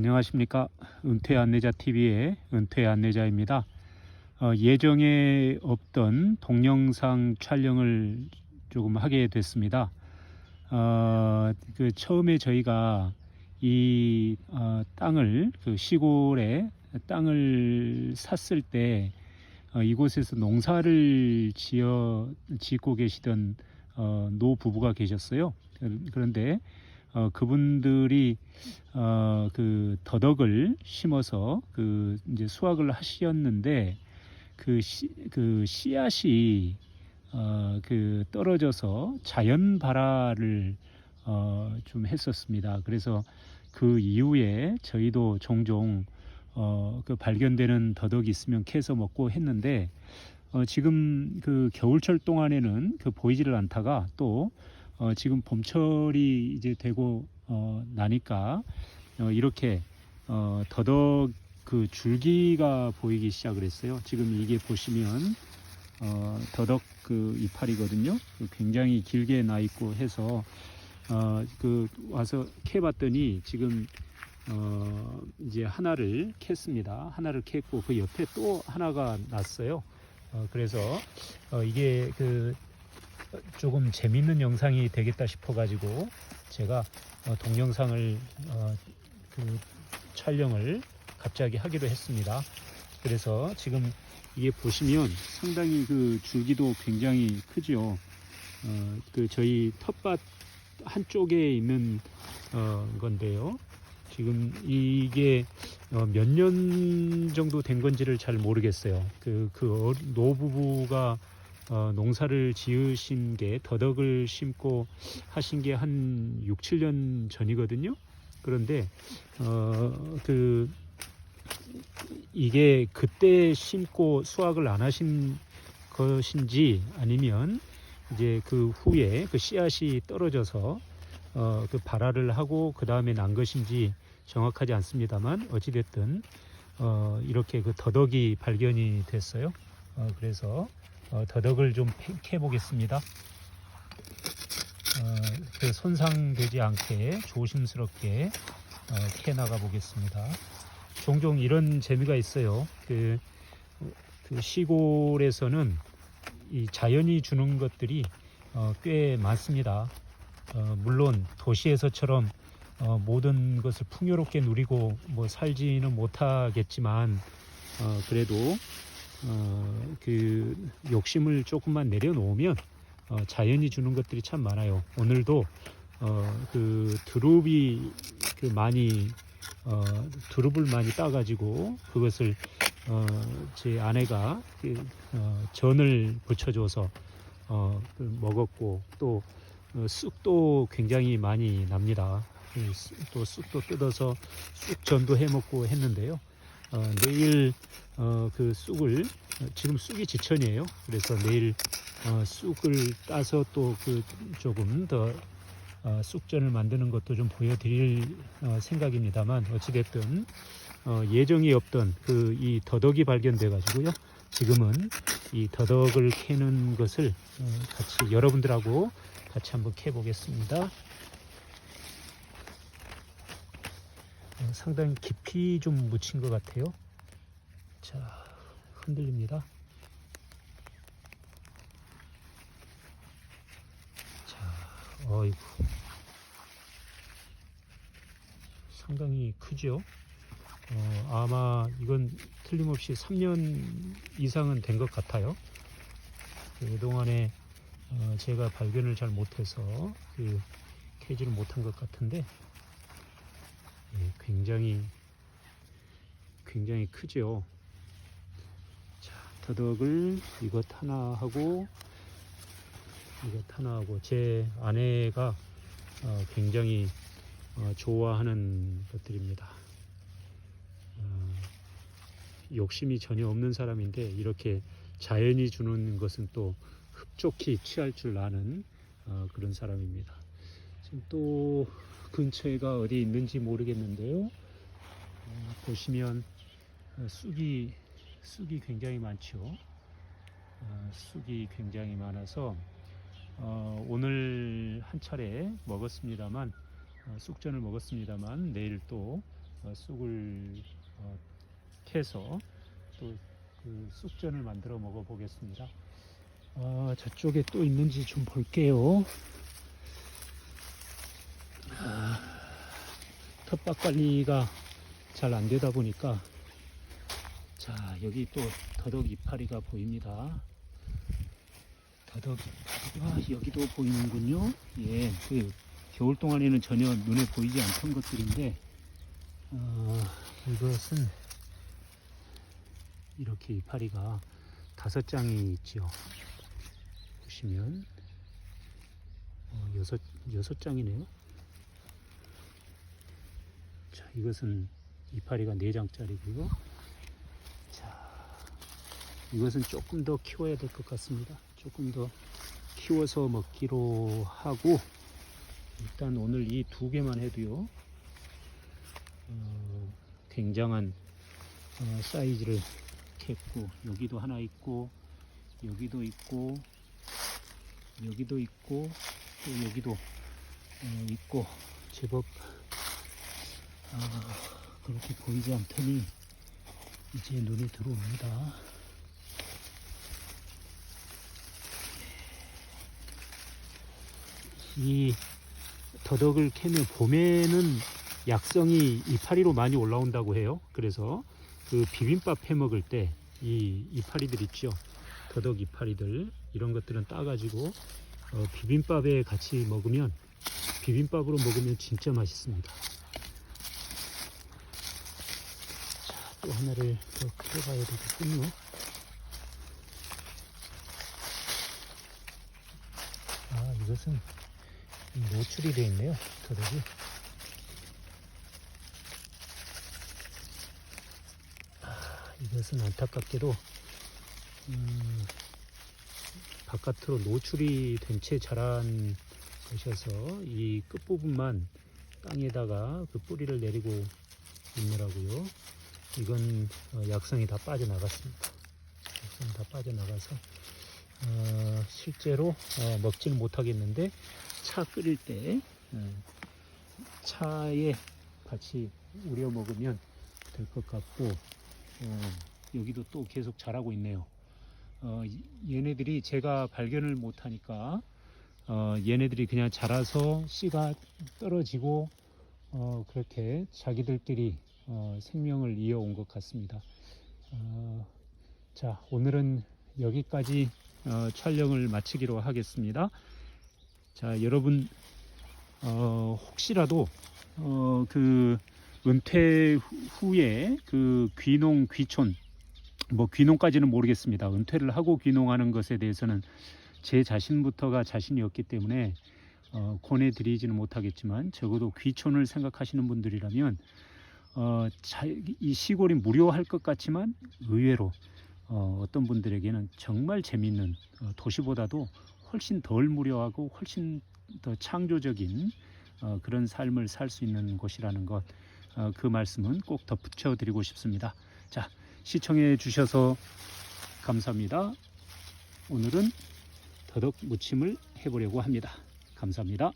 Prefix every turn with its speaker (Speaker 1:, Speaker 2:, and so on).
Speaker 1: 안녕하십니까 은퇴 안내자 TV의 은퇴 안내자입니다. 어, 예정에 없던 동영상 촬영을 조금 하게 됐습니다. 어, 그 처음에 저희가 이 어, 땅을 그 시골에 땅을 샀을 때 어, 이곳에서 농사를 지어 짓고 계시던 어, 노 부부가 계셨어요. 그런데 어, 그분들이 어, 그 더덕을 심어서 그 이제 수확을 하셨는데 그, 씨, 그 씨앗이 어, 그 떨어져서 자연 발화를 어, 좀 했었습니다. 그래서 그 이후에 저희도 종종 어, 그 발견되는 더덕이 있으면 캐서 먹고 했는데 어, 지금 그 겨울철 동안에는 그 보이지를 않다가 또 어, 지금 봄철이 이제 되고 어, 나니까 어, 이렇게 어, 더덕 그 줄기가 보이기 시작을 했어요. 지금 이게 보시면 어, 더덕 그 이파리거든요. 그 굉장히 길게 나 있고 해서 어, 그 와서 캐봤더니 지금 어, 이제 하나를 캤습니다. 하나를 캤고 그 옆에 또 하나가 났어요. 어, 그래서 어, 이게 그 조금 재밌는 영상이 되겠다 싶어가지고 제가 어, 동영상을 어, 그 촬영을 갑자기 하기로 했습니다. 그래서 지금 이게 보시면 상당히 그 줄기도 굉장히 크죠. 어, 그 저희 텃밭 한쪽에 있는 어, 건데요. 지금 이게 어, 몇년 정도 된 건지를 잘 모르겠어요. 그, 그 노부부가 어, 농사를 지으신 게 더덕을 심고 하신 게 한 6, 7년 전이거든요. 그런데 어, 그 이게 그때 심고 수확을 안 하신 것인지 아니면 이제 그 후에 그 씨앗이 떨어져서 어, 그 발화를 하고 그 다음에 난 것인지 정확하지 않습니다만 어찌됐든 어, 이렇게 그 더덕이 발견이 됐어요. 어, 그래서 어, 더덕을 좀 캐 보겠습니다. 어, 그 손상되지 않게 조심스럽게 어, 캐 나가 보겠습니다. 종종 이런 재미가 있어요. 그, 그 시골에서는 이 자연이 주는 것들이 어, 꽤 많습니다. 어, 물론 도시에서처럼 어, 모든 것을 풍요롭게 누리고 뭐 살지는 못하겠지만 어, 그래도 어, 그 욕심을 조금만 내려놓으면 어, 자연이 주는 것들이 참 많아요. 오늘도 어, 그 두릅이 그 많이 어, 두릅을 많이 따가지고 그것을 어, 제 아내가 그, 어, 전을 부쳐줘서 어, 그 먹었고 또 어, 쑥도 굉장히 많이 납니다. 그 쑥- 또 쑥도 뜯어서 쑥전도 해 먹고 했는데요. 어, 내일 어, 그 쑥을 어, 지금 쑥이 지천이에요. 그래서 내일 어, 쑥을 따서 또 그 조금 더 어, 쑥전을 만드는 것도 좀 보여드릴 어, 생각입니다만 어찌됐든 어, 예정이 없던 그 이 더덕이 발견돼 가지고요. 지금은 이 더덕을 캐는 것을 어, 같이 여러분들하고 같이 한번 캐 보겠습니다. 어, 상당히 깊이 좀 묻힌 것 같아요. 자, 흔들립니다. 자, 어이구. 상당히 크죠? 어, 아마 이건 틀림없이 3년 이상은 된 것 같아요. 그동안에 어, 제가 발견을 잘 못해서 그 캐지를 못한 것 같은데 예, 굉장히 굉장히 크죠. 자, 더덕을 이것 하나 하고 이것 하나 하고 제 아내가 어, 굉장히 어, 좋아하는 것들입니다. 어, 욕심이 전혀 없는 사람인데 이렇게 자연이 주는 것은 또 흡족히 취할 줄 아는 어, 그런 사람입니다. 지금 또 근처에가 어디 있는지 모르겠는데요. 어, 보시면 어, 쑥이 쑥이 굉장히 많죠. 어, 쑥이 굉장히 많아서 어, 오늘 한 차례 먹었습니다만 어, 쑥전을 먹었습니다만 내일 또 어, 쑥을 어, 캐서 또 그 쑥전을 만들어 먹어 보겠습니다. 아, 저쪽에 또 있는지 좀 볼게요. 텃밭 관리가 잘 안 되다 보니까 자 여기 또 더덕 이파리가 보입니다. 더덕 이파리가 여기도 보이는군요. 예, 그 겨울 동안에는 전혀 눈에 보이지 않던 것들인데 어, 이것은 이렇게 이파리가 다섯 장이 있죠. 보시면 어, 여섯 여섯 장이네요. 자, 이것은 이파리가 네 장짜리고요. 자, 이것은 조금 더 키워야 될 것 같습니다. 조금 더 키워서 먹기로 하고 일단 오늘 이 두 개만 해도요. 어, 굉장한 어, 사이즈를 캤고 여기도 하나 있고 여기도 있고 여기도 있고 또 여기도 어, 있고 제법 아, 그렇게 보이지 않더니 이제 눈에 들어옵니다. 이 더덕을 캐면 봄에는 약성이 이파리로 많이 올라온다고 해요. 그래서 그 비빔밥 해 먹을 때 이 이파리들 있죠. 더덕 이파리들 이런 것들은 따가지고 어, 비빔밥에 같이 먹으면 비빔밥으로 먹으면 진짜 맛있습니다. 또 하나를 더 키워봐야 되겠군요. 아, 이것은 노출이 되어 있네요. 더덕이. 아, 이것은 안타깝게도 음, 바깥으로 노출이 된 채 자란 것이어서 이 끝부분만 땅에다가 그 뿌리를 내리고 있느라고요. 이건 어, 약성이 다 빠져나갔습니다. 약성이 다 빠져나가서 어, 실제로 어, 먹지는 못하겠는데 차 끓일 때 어, 차에 같이 우려 먹으면 될 것 같고 어, 여기도 또 계속 자라고 있네요. 어, 이- 얘네들이 제가 발견을 못하니까 어, 얘네들이 그냥 자라서 씨가 떨어지고 어, 그렇게 자기들끼리 어, 생명을 이어온 것 같습니다. 어, 자 오늘은 여기까지 어, 촬영을 마치기로 하겠습니다. 자 여러분 어, 혹시라도 어, 그 은퇴 후- 후에 그 귀농 귀촌 뭐 귀농까지는 모르겠습니다. 은퇴를 하고 귀농하는 것에 대해서는 제 자신부터가 자신이 없기 때문에 어, 권해드리지는 못하겠지만 적어도 귀촌을 생각하시는 분들이라면 어, 자, 이 시골이 무료할 것 같지만 의외로 어, 어떤 분들에게는 정말 재밌는 어, 도시보다도 훨씬 덜 무료하고 훨씬 더 창조적인 어, 그런 삶을 살 수 있는 곳이라는 것, 어, 그 말씀은 꼭 덧붙여 드리고 싶습니다. 자, 시청해 주셔서 감사합니다. 오늘은 더덕 무침을 해보려고 합니다. 감사합니다.